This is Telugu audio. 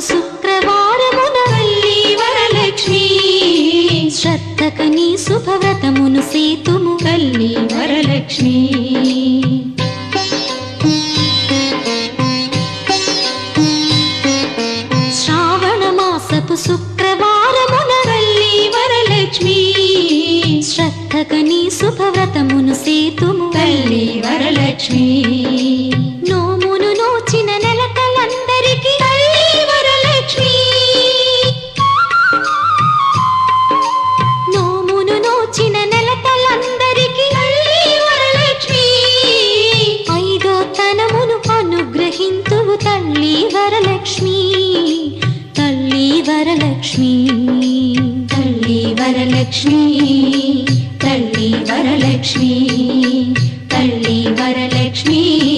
శుక్రవారమున వల్లి వరలక్ష్మి. శ్రద్ధక నీ శుభవ్రతమును సేతుము వల్లి వరలక్ష్మి. శ్రావణ మాసపు శుక్రవారమున వల్లి వరలక్ష్మి. శ్రద్ధక నీ శుభవ్రతమును సేతుము వల్లి వరలక్ష్మి. तलि वरलक्ष्मि तलि वरलक्ष्मि तलि वरलक्ष्मि तलि वरलक्ष्मि तलि वरलक्ष्मि